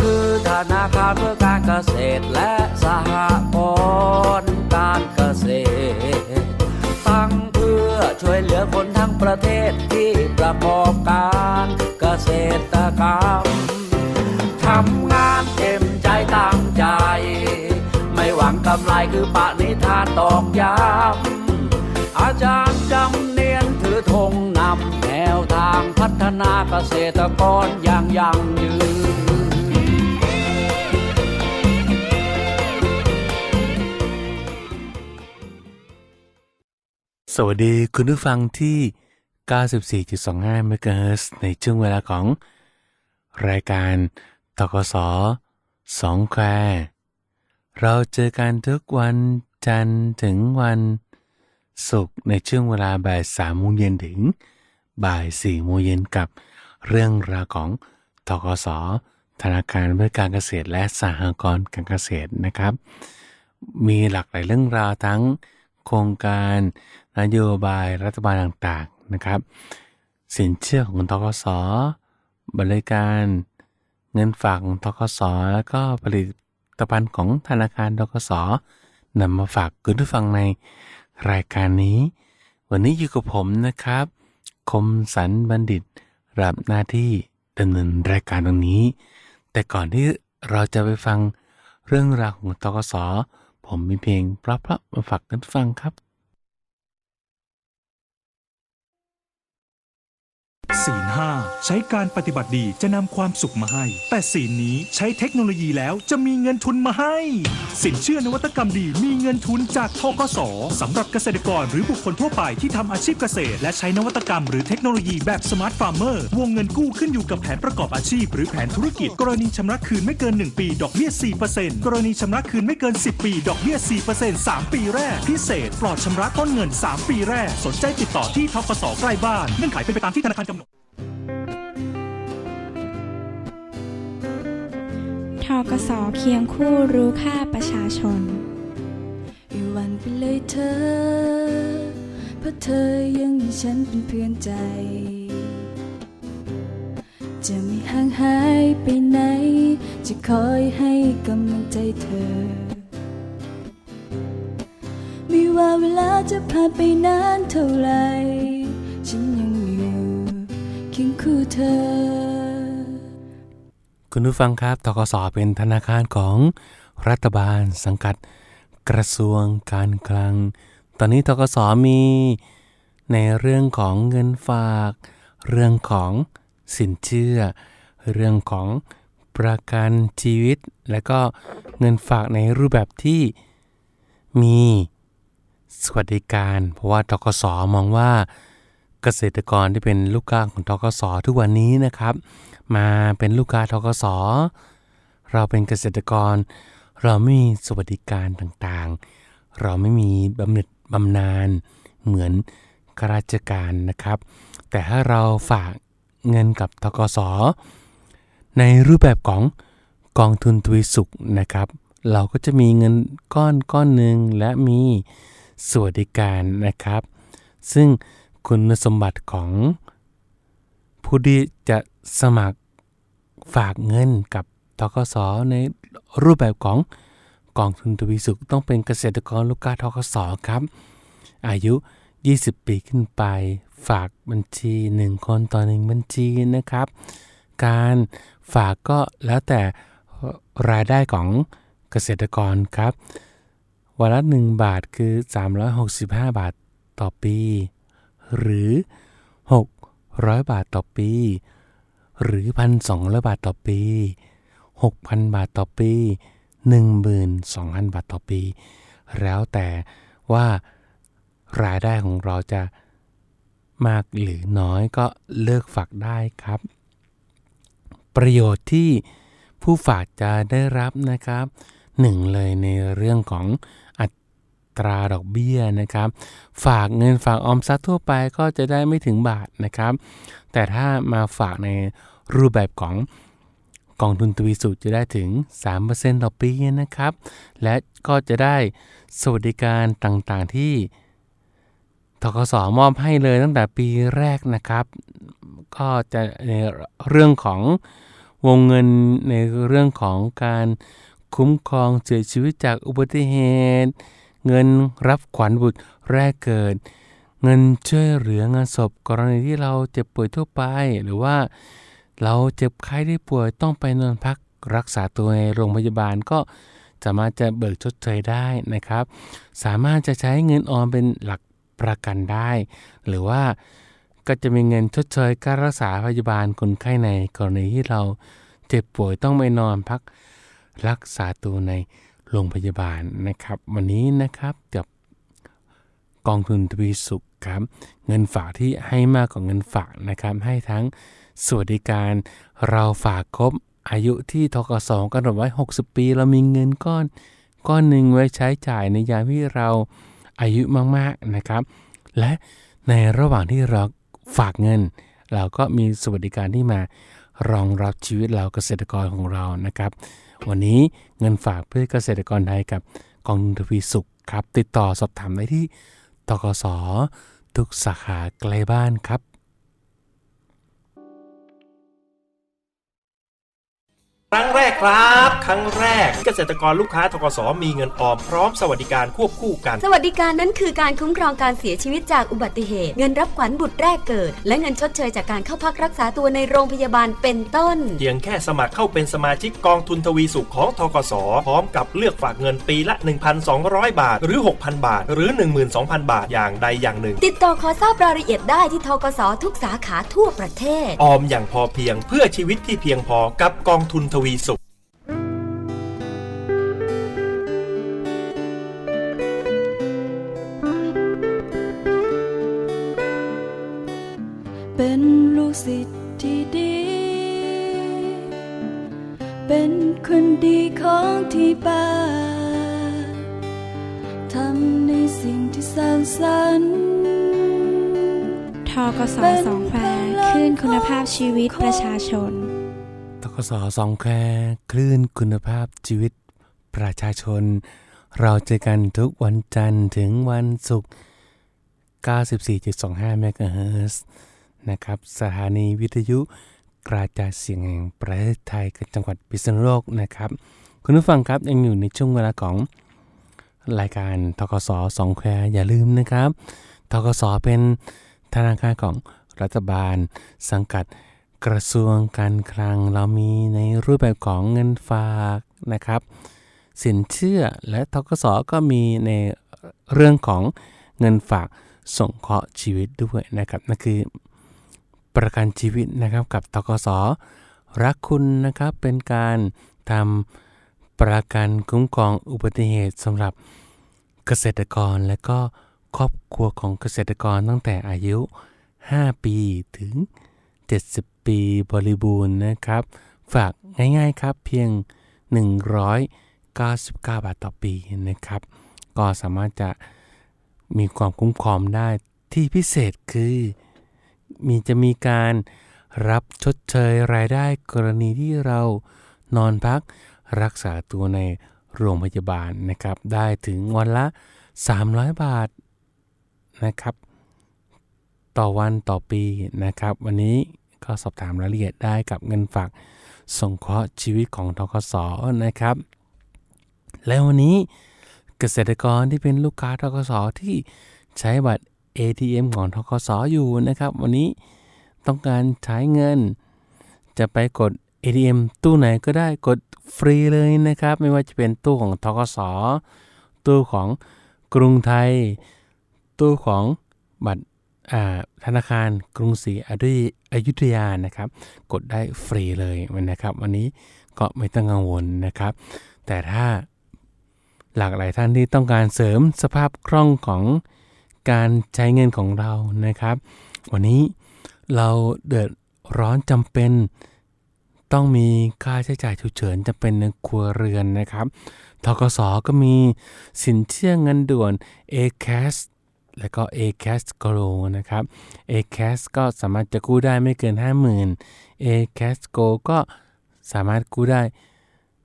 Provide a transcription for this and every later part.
คือธนาคารเพื่อการเกษตรและสหกรณ์การเกษตร ตั้งเพื่อช่วยเหลือคนทั้งประเทศที่ประกอบการเกษตรกรรมทำงานเต็มใจตั้งใจ ไม่หวังกำไรคือปณิธานตอกย้ำอาจารย์จำเนียนถือธงนำแนวทางพัฒนาเกษตรกรอย่างยั่งยืน สวัสดีคุณผู้ฟังที่ 94.25เมกะเฮิรตซ์ในช่วงเวลาของ รายการตกสสองแควร์เราเจอกันทุกวันจันทร์ถึงวันศุกร์ในช่วงเวลาบ่ายสามโมงเย็นถึงบ่ายสี่โมงเย็นกับเรื่องราวของตกสธนาคารเพื่อการเกษตรและสหกรณ์การเกษตรนะครับ มีหลากหลายเรื่องราวทั้ง โครงการนโยบายรัฐบาลต่างๆนะครับ สินเชื่อของทกสบริการเงินฝากของทกสแล้วก็ผลิตภัณฑ์ของธนาคารทกสนำมาฝากคุณผู้ฟังในรายการนี้ วันนี้อยู่กับผมนะครับ คมสันบัณฑิตรับหน้าที่ดำเนินรายการตรงนี้ แต่ก่อนที่เราจะไปฟังเรื่องราวของทกส ผมมีเพลงเพราะๆมาฝากกันฟังครับ ศีลห้าใช้การปฏิบัติดีจะนำความสุขมาให้ แต่ศีลนี้ใช้เทคโนโลยีแล้วจะมีเงินทุนมาให้ สินเชื่อนวัตกรรมดีมีเงินทุนจากทกสสำหรับเกษตรกรหรือบุคคลทั่วไปที่ทำอาชีพเกษตร และใช้นวัตกรรมหรือเทคโนโลยีแบบสมาร์ทฟาร์มเมอร์วงเงินกู้ขึ้นอยู่กับแผนประกอบอาชีพ หรือแผนธุรกิจ กรณีชำระคืนไม่เกิน 1 ปี ดอกเบี้ย 4%กรณีชำระคืนไม่เกิน 10 ปี ดอกเบี้ย 4% 3 ปีแรก พิเศษ ปลอดชำระต้นเงิน 3 ปีแรก สนใจติดต่อที่ทกสใกล้บ้านเงื่อนไขเป็นไปตามที่ธนาคารกำหนด ทกสเคียงคู่รู้ค่าประชาชนอยู่วันไปเลยเธอ เพราะเธอยังมีฉันเป็นเพื่อนใจ จะไม่ห่างหายไปไหน จะคอยให้กำลังใจเธอ ไม่ว่าเวลาจะผ่านไปนานเท่าไร ฉันยังอยู่เคียงคู่เธอ คุณผู้ฟังครับ ทกสเป็นธนาคารของรัฐบาลสังกัดกระทรวงการคลัง ตอนนี้ทกสมีในเรื่องของเงินฝาก เรื่องของสินเชื่อ เรื่องของประกันชีวิต และก็เงินฝากในรูปแบบที่มีสวัสดิการ เพราะว่าทกสมองว่า เกษตรกรที่เป็นลูกค้าของทกสทุกวันนี้นะครับ มาเป็นลูกค้าทกสเราเป็นเกษตรกร เราไม่มีสวัสดิการต่างๆ เราไม่มีบำเหน็จบำนาญเหมือนข้าราชการนะครับ แต่ถ้าเราฝากเงินกับทกสในรูปแบบของกองทุนทวีสุขนะครับ เราก็จะมีเงินก้อนก้อนหนึ่งและมีสวัสดิการนะครับ ซึ่ง คุณสมบัติของผู้ที่จะสมัครฝากเงินกับทกสในรูปแบบของกองทุนทวีสุขต้องเป็นเกษตรกรลูกค้าทกสครับ อายุ 20 ปีขึ้นไป ฝากบัญชี 1 คนต่อ 1 บัญชีนะครับ การฝากก็แล้วแต่รายได้ของเกษตรกรครับ วันละ 1 บาทคือ 365 บาทต่อปี หรือ 600 บาทต่อปี หรือ 1,200 บาทต่อปี 6,000 บาทต่อปี 12,000 บาทต่อปี แล้วแต่ว่ารายได้ของเราจะมากหรือน้อยก็เลือกฝากได้ครับ ประโยชน์ที่ผู้ฝากจะได้รับนะครับหนึ่งเลยในเรื่องของ ตราดอกเบี้ยนะครับ ฝากเงินฝากออมทรัพย์ทั่วไปก็จะได้ไม่ถึงบาทนะครับ แต่ถ้ามาฝากในรูปแบบของกองทุนทวีสุขจะได้ถึง 3%ต่อปีนะครับ และก็จะได้สวัสดิการต่างๆที่ทกสมอบให้เลยตั้งแต่ปีแรกนะครับ ก็จะในเรื่องของวงเงินในเรื่องของการคุ้มครองเสียชีวิตจากอุบัติเหตุ เงินรับขวัญบุตรแรกเกิด เงินช่วยเหลืองานศพกรณีที่เราเจ็บป่วยทั่วไป หรือว่าเราเจ็บไข้ได้ป่วยต้องไปนอนพักรักษาตัวในโรงพยาบาลก็สามารถจะเบิกชดเชยได้นะครับ สามารถจะใช้เงินออมเป็นหลักประกันได้ หรือว่าก็จะมีเงินชดเชยการรักษาพยาบาลคนไข้ในกรณีที่เราเจ็บป่วยต้องไปนอนพักรักษาตัวใน โรงพยาบาลนะครับ วันนี้นะครับกับกองทุนทวีสุขครับ เงินฝากที่ให้มากกว่าเงินฝากนะครับ ให้ทั้งสวัสดิการเราฝากครบอายุที่ทกสกำหนดไว้ 60 ปี เรามีเงินก้อนก้อนหนึ่งไว้ใช้จ่ายในยามที่เราอายุมากๆนะครับ และในระหว่างที่เราฝากเงิน เราก็มีสวัสดิการที่มารองรับชีวิตเราเกษตรกรของเรานะครับ วันนี้เงินฝากเพื่อเกษตรกรไทยกับกองทุนทวีสุขครับ ติดต่อสอบถามได้ที่ตกสทุกสาขาใกล้บ้านครับ ครั้งแรกครับ ครั้งแรกเกษตรกรลูกค้าทกสมีเงินออมพร้อมสวัสดิการควบคู่กัน สวัสดิการนั้นคือการคุ้มครองการเสียชีวิตจากอุบัติเหตุ เงินรับขวัญบุตรแรกเกิด และเงินชดเชยจากการเข้าพักรักษาตัวในโรงพยาบาลเป็นต้น เพียงแค่สมัครเข้าเป็นสมาชิกกองทุนทวีสุขของทกสพร้อมกับเลือกฝากเงินปีละ 1,200 บาท หรือ 6,000 บาท หรือ 12,000 บาทอย่างใดอย่างหนึ่ง ติดต่อขอทราบรายละเอียดได้ที่ทกสทุกสาขาทั่วประเทศ ออมอย่างพอเพียงเพื่อชีวิตที่เพียงพอกับกองทุนทวีสุขเป็นลูกศิษย์ที่ดี เป็นคนดีของที่บ้านทำในสิ่งที่สร้างสรรค์ทกสสองแควคลื่นคุณภาพชีวิตประชาชน ตกสสองแควคลื่นคุณภาพชีวิตประชาชน เราเจอกันทุกวันจันทร์ถึงวันศุกร์ 94.25 เมกะเฮิรตซ์นะครับ สถานีวิทยุกระจายเสียงแห่งประเทศไทยกับจังหวัดพิษณุโลกนะครับ คุณผู้ฟังครับยังอยู่ในช่วงเวลาของรายการทกสสองแควอย่าลืมนะครับทกสเป็นธนาคารของรัฐบาลสังกัด กระทรวงการคลังเรามีในรูปแบบของเงินฝากนะครับ สินเชื่อและทกสก็มีในเรื่องของเงินฝากส่งเคราะห์ชีวิตด้วยนะครับนั่นคือประกันชีวิตนะครับกับทกสรักคุณนะครับเป็นการทำประกันคุ้มครองอุบัติเหตุสำหรับเกษตรกรและก็ครอบครัวของเกษตรกรตั้งแต่อายุ 5 ปีถึง 70 ปีบริบูรณ์นะครับ ฝากง่ายๆครับเพียง 199 บาทต่อปีนะครับ ก็สามารถจะมีความคุ้มครองได้ที่พิเศษคือมีจะมีการรับชดเชยรายได้กรณีที่เรานอนพักรักษาตัวในโรงพยาบาลนะครับ ได้ถึงวันละ 300 บาทนะครับ ต่อวันต่อปีนะครับ วันนี้ก็สอบถามรายละเอียดได้กับเงินฝากสงเคราะห์ชีวิตของทกสนะครับ และวันนี้เกษตรกรที่เป็นลูกค้าทกสที่ใช้บัตร ATM ของทกสอยู่นะครับ วันนี้ต้องการใช้เงิน จะไปกด ATM ตู้ไหนก็ได้กดฟรีเลยนะครับ ไม่ว่าจะเป็นตู้ของทกสตู้ของกรุงไทย ตู้ของบัตร ธนาคารกรุงศรีอยุอยุธยานะครับ กดได้ฟรีเลยนะครับ วันนี้ก็ไม่ต้องกังวลนะครับ แต่ถ้าหลากหลายท่านที่ต้องการเสริมสภาพคล่องของการใช้เงินของเรานะครับ วันนี้เราเดือดร้อนจำเป็นต้องมีค่าใช้จ่ายฉุกเฉินจำเป็นในครัวเรือนนะครับทกสก็มีสินเชื่อเงินด่วน ACAS แล้วก็ ACAS Go นะครับ ACAS ก็สามารถจะกู้ได้ไม่เกิน 50,000 ACAS Go ก็สามารถกู้ได้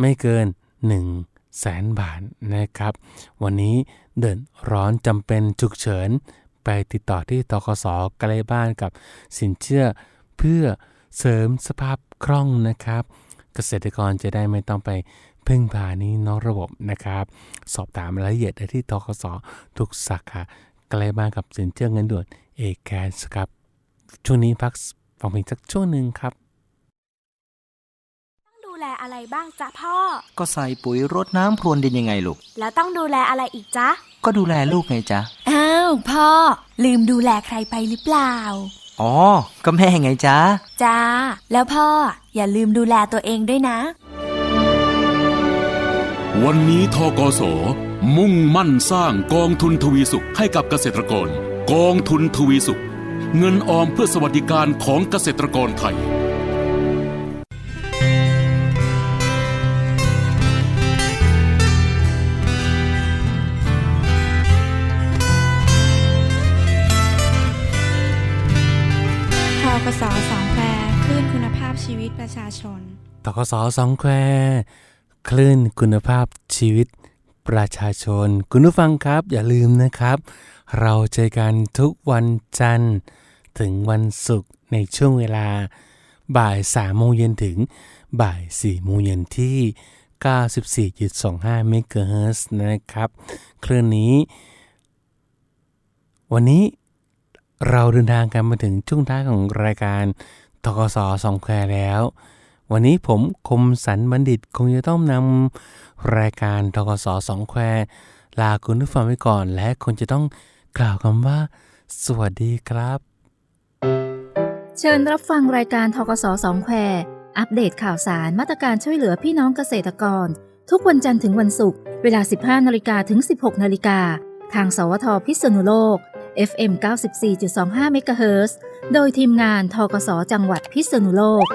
ไม่เกิน1แสนบาทนะครับ วันนี้เดือดร้อนจำเป็นฉุกเฉิน ไปติดต่อที่ตกสใกล้บ้านกับสินเชื่อเพื่อเสริมสภาพคล่องนะครับ เกษตรกรจะได้ไม่ต้องไปพึ่งพานี้นอกระบบนะครับ สอบถามรายละเอียดได้ที่ทกสทุกสาขา กล้บ้านกับสินเชื่อเงินด่วนเอแคสครับ ช่วงนี้พักฟังเพลงสักช่วงหนึ่งครับดูแลอะไรบ้างจ๊ะพ่อ ก็ใส่ปุ๋ยรดน้ำพรวนดินยังไงลูก แล้วต้องดูแลอะไรอีกจ๊ะ ก็ดูแลลูกไงจ๊ะ อ้าวพ่อ ลืมดูแลใครไปหรือเปล่า อ๋อ ก็แม่ไงจ๊ะ จ้า แล้วพ่ออย่าลืมดูแลตัวเองด้วยนะ วันนี้ทกสมุ่งมั่นสร้างกองทุนทวีสุขให้กับเกษตรกร กองทุนทวีสุข เงินออมเพื่อสวัสดิการของเกษตรกรไทย ทกสสองแควคลื่นคุณภาพชีวิตประชาชน ตกสสองแคว คลื่นคุณภาพชีวิตประชาชน คุณผู้ฟังครับอย่าลืมนะครับ เราเจอกันทุกวันจันทร์ถึงวันศุกร์ในช่วงเวลา บ่าย3โมงเย็นถึงบ่าย4โมงเย็นที่ 94.25เมกะเฮิรตซ์นะครับ คลื่นนี้ วันนี้เราเดินทางกันมาถึงช่วงท้ายของรายการทกสสองแควแล้ว วันนี้ผมคมสันบัณฑิตคงจะต้องนำรายการทกสสองแควลาคุณผู้ฟังไปก่อน และคงจะต้องกล่าวคำว่า สวัสดีครับ เชิญรับฟังรายการทกสสองแควอัปเดตข่าวสารมาตรการช่วยเหลือพี่น้องเกษตรกร ทุกวันจันทร์ถึงวันศุกร์เวลา 15นาฬิกาถึง 16นาฬิกาทางสวทพิษณุโลก FM 94.25เมกะเฮิรตซ์โดยทีมงานทกสจังหวัดพิษณุโลก